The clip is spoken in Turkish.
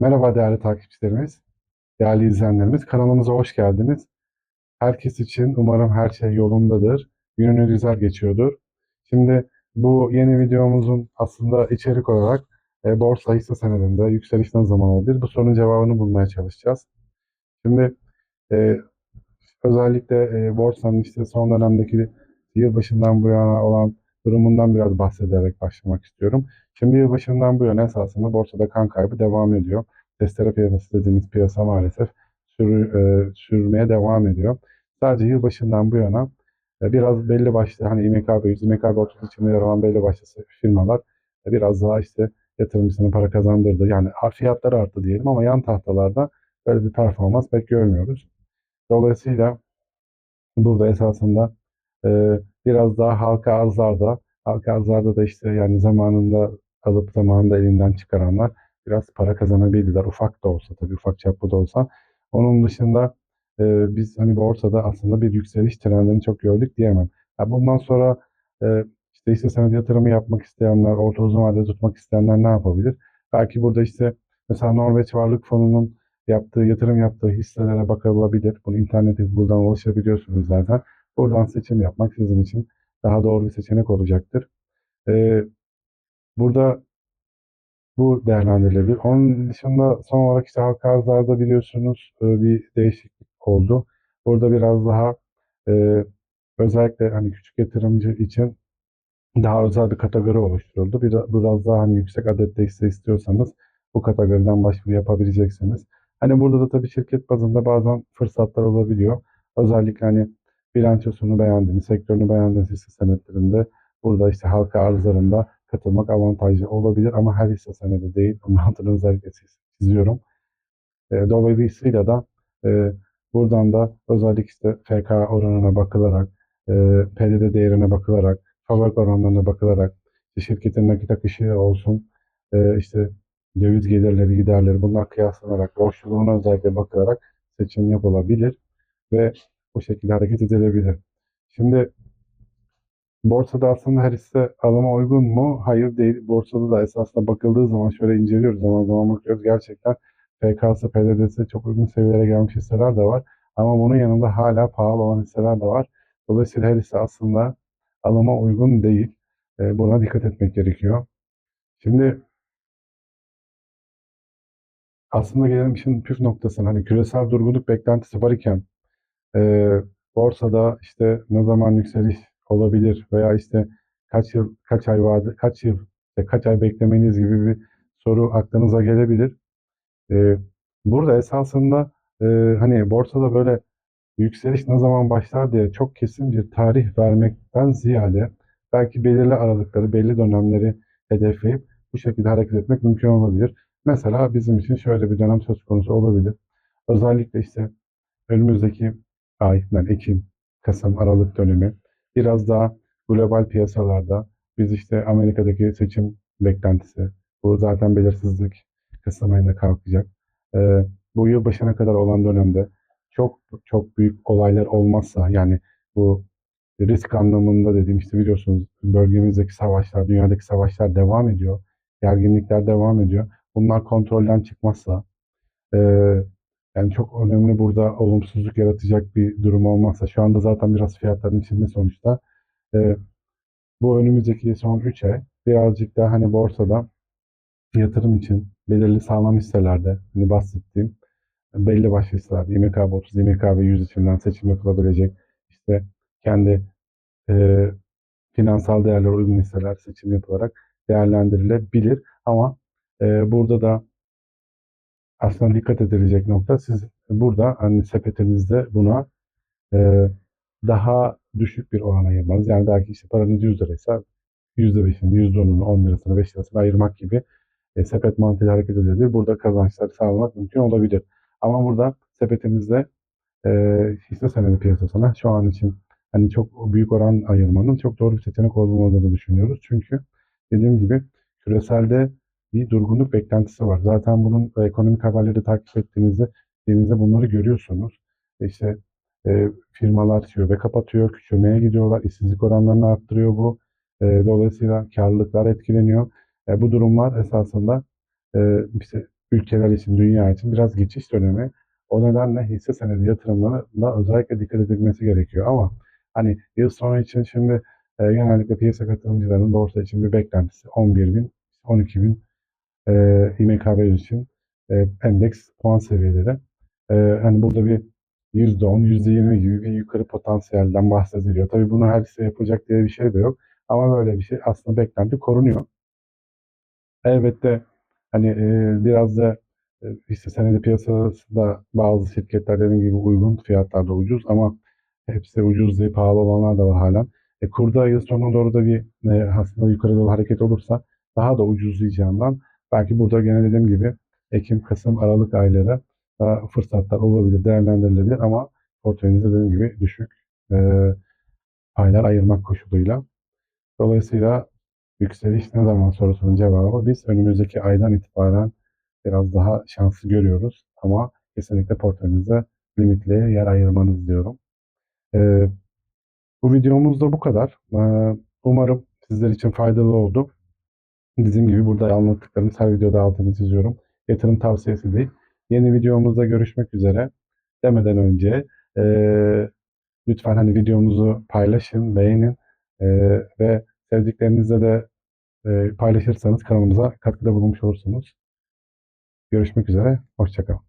Merhaba değerli takipçilerimiz, değerli izleyenlerimiz. Kanalımıza hoş geldiniz. Herkes için umarım her şey yolundadır. Gününü güzel geçiyordur. Şimdi bu yeni videomuzun aslında içerik olarak e, borsa hisse senedinde yükseliş ne zaman olabilir? Bu sorunun cevabını bulmaya çalışacağız. Şimdi e, özellikle e, borsanın işte son dönemdeki yılbaşından bu yana olan durumundan biraz bahsederek başlamak istiyorum. Şimdi yılbaşından bu yana esasında borsada kan kaybı devam ediyor. Testere piyasası dediğimiz piyasa maalesef sür, e, sürmeye devam ediyor. Sadece yılbaşından bu yana e, biraz belli başlı hani İMKB 100, İMKB 30 içinde yer alan belli başlı firmalar e, biraz daha işte yatırımcısına para kazandırdı. Yani fiyatları arttı diyelim ama yan tahtalarda böyle bir performans pek görmüyoruz. Dolayısıyla burada esasında e, biraz daha halka arzlarda, halka arzlarda da işte yani zamanında alıp zamanında elinden çıkaranlar biraz para kazanabildiler. Ufak da olsa tabii ufak çaplı da olsa. Onun dışında e, biz hani borsada aslında bir yükseliş trendini çok gördük diyemem. Ya bundan sonra e, işte hisse senedi yatırımı yapmak isteyenler, orta uzun vadede tutmak isteyenler ne yapabilir? Belki burada işte mesela Norveç Varlık Fonu'nun yaptığı, yatırım yaptığı hisselere bakılabilir. Bunu internette buradan ulaşabiliyorsunuz zaten. Buradan seçim yapmak sizin için daha doğru bir seçenek olacaktır. Ee, burada bu değerlendirilebilir. Onun dışında son olarak işte halka arzlarda biliyorsunuz bir değişiklik oldu. Burada biraz daha e, özellikle hani küçük yatırımcı için daha özel bir kategori oluşturuldu. Biraz, biraz daha hani yüksek adette hisse istiyorsanız bu kategoriden başvuru yapabileceksiniz. Hani burada da tabii şirket bazında bazen fırsatlar olabiliyor. Özellikle hani bilançosunu beğendiğiniz, sektörünü beğendiğiniz hisse senetlerinde burada işte halka arzlarında katılmak avantajlı olabilir ama her hisse senedi değil. Bunun altını özellikle çiziyorum. E, dolayısıyla da e, buradan da özellikle işte FK oranına bakılarak, e, PDD değerine bakılarak, fabrik oranlarına bakılarak, şirketin nakit akışı olsun, e, işte döviz gelirleri, giderleri bunlar kıyaslanarak, borçluluğuna özellikle bakılarak seçim yapılabilir ve bu şekilde hareket edilebilir. Şimdi borsada aslında her hisse alıma uygun mu? Hayır değil. Borsada da esasında bakıldığı zaman şöyle inceliyoruz zaman zaman bakıyoruz. Gerçekten PKS, PDD'si çok uygun seviyelere gelmiş hisseler de var. Ama bunun yanında hala pahalı olan hisseler de var. Dolayısıyla her hisse aslında alıma uygun değil. E, buna dikkat etmek gerekiyor. Şimdi aslında gelelim işin püf noktasına. Hani küresel durgunluk beklentisi var iken e, borsada işte ne zaman yükseliş olabilir veya işte kaç yıl kaç ay vardı kaç yıl işte kaç ay beklemeniz gibi bir soru aklınıza gelebilir. E, burada esasında e, hani borsada böyle yükseliş ne zaman başlar diye çok kesin bir tarih vermekten ziyade belki belirli aralıkları, belli dönemleri hedefleyip bu şekilde hareket etmek mümkün olabilir. Mesela bizim için şöyle bir dönem söz konusu olabilir. Özellikle işte önümüzdeki ay, yani Ekim, Kasım, Aralık dönemi biraz daha global piyasalarda biz işte Amerika'daki seçim beklentisi, bu zaten belirsizlik Kasım ayında kalkacak. Ee, bu yıl başına kadar olan dönemde çok çok büyük olaylar olmazsa yani bu risk anlamında dediğim işte biliyorsunuz bölgemizdeki savaşlar, dünyadaki savaşlar devam ediyor. Gerginlikler devam ediyor. Bunlar kontrolden çıkmazsa e, yani çok önemli burada olumsuzluk yaratacak bir durum olmazsa şu anda zaten biraz fiyatların içinde sonuçta e, bu önümüzdeki son 3 ay birazcık daha hani borsada yatırım için belirli sağlam hisselerde hani bahsettiğim belli başlı hisseler İMKB 30, İMKB 100 içinden seçim yapılabilecek işte kendi e, finansal değerler uygun hisseler seçim yapılarak değerlendirilebilir. Ama e, burada da aslında dikkat edilecek nokta siz burada hani sepetinizde buna e, daha düşük bir oran ayırmanız. Yani belki işte paranız 100 liraysa %5'ini, %10'unu, 10 lirasını, 5 lirasını ayırmak gibi e, sepet mantığıyla hareket edilebilir. Burada kazançları sağlamak mümkün olabilir. Ama burada sepetinizde e, hisse senedi piyasasına şu an için hani çok büyük oran ayırmanın çok doğru bir seçenek olmadığını düşünüyoruz. Çünkü dediğim gibi küreselde bir durgunluk beklentisi var. Zaten bunun ekonomik haberleri takip ettiğinizde, ettiğinizde bunları görüyorsunuz. İşte e, firmalar şube kapatıyor, küçülmeye gidiyorlar, işsizlik oranlarını arttırıyor bu. E, dolayısıyla karlılıklar etkileniyor. E, bu durumlar esasında e, işte ülkeler için, dünya için biraz geçiş dönemi. O nedenle hisse senedi yatırımlarına özellikle dikkat edilmesi gerekiyor. Ama hani yıl sonu için şimdi e, genellikle piyasa katılımcılarının borsa için bir beklentisi 11 bin, 12 bin e, İMKB için e, endeks puan seviyeleri. E, hani burada bir %10, %20 gibi bir yukarı potansiyelden bahsediliyor. Tabii bunu her hisse yapacak diye bir şey de yok. Ama böyle bir şey aslında beklenti korunuyor. Elbette hani e, biraz da e, hisse senedi piyasasında bazı şirketler dediğim gibi uygun fiyatlarda ucuz ama hepsi ucuz değil pahalı olanlar da var halen. E, kurda yıl sonuna doğru da bir e, aslında yukarı doğru hareket olursa daha da ucuzlayacağından belki burada gene dediğim gibi Ekim, Kasım, Aralık ayları daha fırsatlar olabilir, değerlendirilebilir ama portföyünüzde dediğim gibi düşük e, paylar ayırmak koşuluyla. Dolayısıyla yükseliş ne zaman sorusunun cevabı biz önümüzdeki aydan itibaren biraz daha şanslı görüyoruz. Ama kesinlikle portföyünüze limitli yer ayırmanız diyorum. Ee, bu videomuz da bu kadar. Ee, umarım sizler için faydalı oldu. Dediğim gibi burada anlattıklarımız her videoda altını çiziyorum. Yatırım tavsiyesi değil. Yeni videomuzda görüşmek üzere demeden önce ee, lütfen hani videomuzu paylaşın, beğenin ee, ve sevdiklerinizle de e, paylaşırsanız kanalımıza katkıda bulunmuş olursunuz. Görüşmek üzere, hoşçakalın.